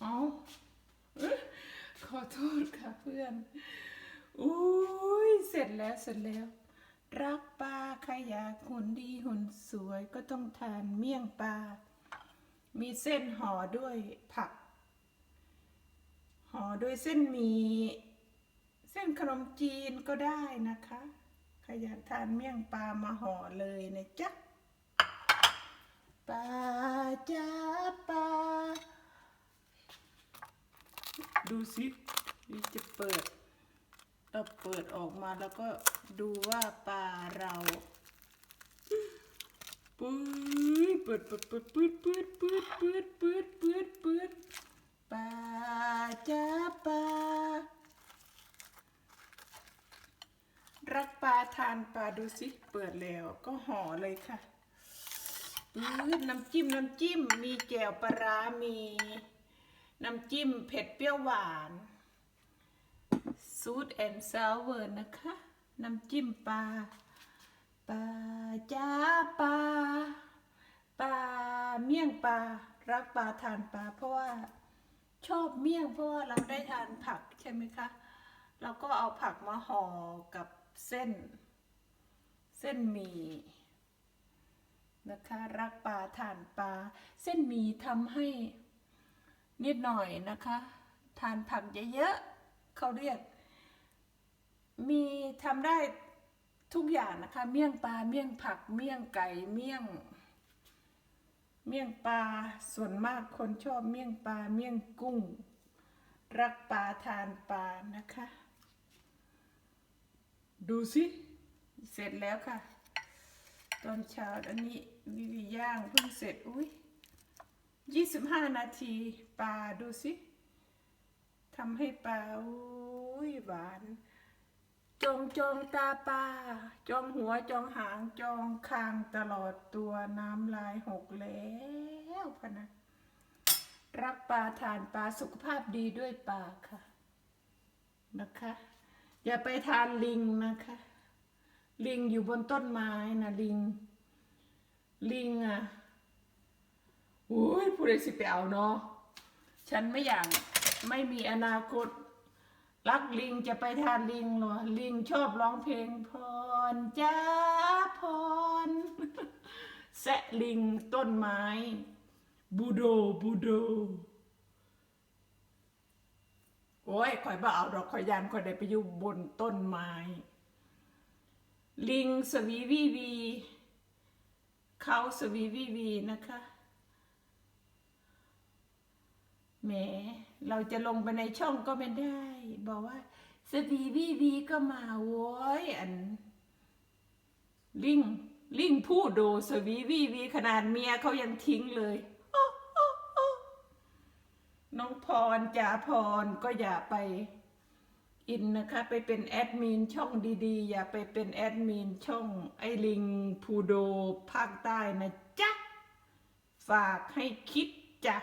เอาขอโทษค่ะเพื่อน อุ้ยเสร็จแล้วเสร็จแล้ว รักปลาใครอยากหุ่นดีหุ่นสวยก็ต้องทานเมี่ยงปลา มีเส้นห่อด้วยผัก ห่อด้วยเส้นหมี่เส้นขนมจีนก็ได้นะคะใครอยากทานเมี่ยงปลามาห่อเลยนะจ๊ะปลาจ้าปลา ดูสินี่จะเปิดเราเปิดออกมาแล้วก็ดูว่าปลาเราปืดเปิดเปิดเปิดปืดปืดปืดปืดปืดปืดปืดปลาจ้าปลารักปลาทานปลาดูสิเปิดแล้วก็ห่อเลยค่ะปืดน้ำจิ้มน้ำจิ้มมีแจ่วปลาร้ามี น้ำจิ้มเผ็ดเปรี้ยวหวานซูดแอนด์ซาวเวอร์นะคะ น้ำจิ้มปลาปลาจ้าปลาปลาเมี่ยงปลารักปลาทานปลาเพราะว่าชอบเมี่ยงเพราะว่าเราได้ทานผักใช่ไหมคะเราก็เอาผักมาห่อกับเส้น เส้นหมี่นะคะ รักปลาทานปลาเส้นหมี่ทำให้ นิดหน่อยนะคะ ทานผักเยอะๆเขาเรียก มีทำได้ทุกอย่างนะคะ เมี่ยงปลาเมี่ยงผัก เมี่ยงไก่เมี่ยง เมี่ยงปลาส่วนมากคนชอบเมี่ยงปลาเมี่ยงกุ้ง รักปลาทานปลานะคะ ดูสิเสร็จแล้วค่ะ ตอนเช้าอันนี้วิวีย่างเพิ่งเสร็จอุ้ย ยี่สิบห้านาทีปลาดูสิทำให้ปลาอุ้ยหวาน จองจองตาปลาจองหัวจองหางจองคางตลอดตัวน้ำลายหกแล้วพะนะรักปลาทานปลาสุขภาพดีด้วยปลาค่ะ นะคะ อย่าไปทานลิงนะคะ ลิงอยู่บนต้นไม้นะลิง ลิงอะ อุ้ยผู้ใดสิไปเอาเนาะฉันไม่อยากไม่มีอนาคต รักลิงจะไปทานลิงหรอ ลิงชอบร้องเพลงพรจ้าพรแซะลิงต้นไม้ บูโดบูโด โอ้ยข่อยบ่เอาดอกข่อยยานข่อยได้ไปอยู่บนต้นไม้ ลิงสวีวีวี เขาสวีวีวีนะคะ แหมเราจะลงไปในช่องก็ไม่ได้ บอกว่าสวีวีวีก็มาโว้ยอัน ลิงลิงพูดโดสวีวีวีขนาดเมียเขายังทิ้งเลยโอ้โอ้โอ้น้องพรจ่าพรก็อย่าไปอินนะคะ ไปเป็นแอดมินช่องดีๆ อย่าไปเป็นแอดมินช่องไอลิงพูโดภาคใต้นะจ๊ะ ฝากให้คิดจ้ะ